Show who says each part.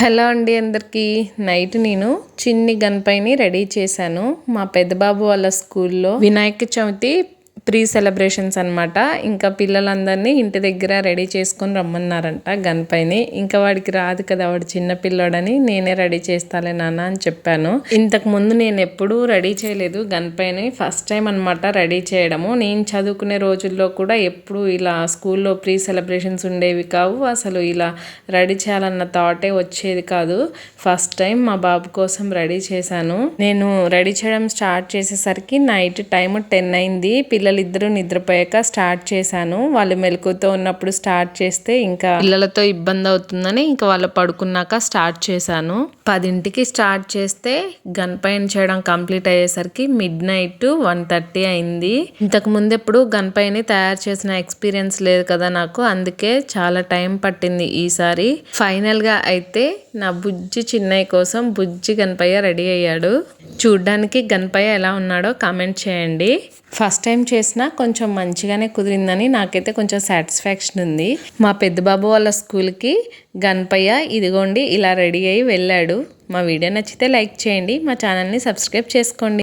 Speaker 1: Hello అండి అందరికీ. Night నేను చిన్ని గన్పైని రెడీ చేశాను. మా పెద్దబాబు వాళ్ళ స్కూల్లో వినాయక చవితి ప్రీ సెలబ్రేషన్స్ అనమాట ఇంకా పిల్లలందరినీ ఇంటి దగ్గర రెడీ చేసుకొని రమ్మన్నారంట గన్ ఇంకా వాడికి రాదు కదా వాడు చిన్న పిల్లోడని. నేనే రెడీ చేస్తాలే నాన్న అని చెప్పాను. ఇంతకు ముందు నేను ఎప్పుడూ రెడీ చేయలేదు గన్ పైన ఫస్ట్ టైం అనమాట రెడీ చేయడము. నేను చదువుకునే రోజుల్లో కూడా ఎప్పుడు ఇలా స్కూల్లో ప్రీ సెలబ్రేషన్స్ ఉండేవి కావు. అసలు ఇలా రెడీ చేయాలన్న థాటే వచ్చేది కాదు. ఫస్ట్ టైం మా బాబు కోసం రెడీ చేశాను. నేను రెడీ చేయడం స్టార్ట్ చేసేసరికి నైట్ టైం టెన్ అయింది. పిల్లలు ఇద్దరు నిద్రపోయాక స్టార్ట్ చేశాను. వాళ్ళు మెలకుతో ఉన్నప్పుడు స్టార్ట్ చేస్తే ఇంకా పిల్లలతో ఇబ్బంది అవుతుందని ఇంకా వాళ్ళు పడుకున్నాక స్టార్ట్ చేశాను. పదింటికి స్టార్ట్ చేస్తే గన్ పైన చేయడం కంప్లీట్ అయ్యేసరికి మిడ్ నైట్ వన్ థర్టీ అయింది. ఇంతకు ముందు ఎప్పుడు గన్ పైన తయారు చేసిన ఎక్స్పీరియన్స్ లేదు కదా నాకు. అందుకే చాలా టైం పట్టింది ఈసారి. ఫైనల్గా అయితే నా బుజ్జి చిన్నయ్య కోసం బుజ్జి గణపయ్య రెడీ అయ్యాడు. చూడ్డానికి గణపయ్య ఎలా ఉన్నాడో కామెంట్ చేయండి. ఫస్ట్ టైం చేసినా కొంచెం మంచిగానే కుదిరిందని నాకైతే కొంచెం సాటిస్ఫాక్షన్ ఉంది. మా పెద్ద బాబు వాళ్ళ స్కూల్కి గణపయ్య ఇదిగోండి ఇలా రెడీ అయ్యి వెళ్ళాడు. మా వీడియో నచ్చితే లైక్ చేయండి మా ఛానల్ని సబ్స్క్రైబ్ చేసుకోండి.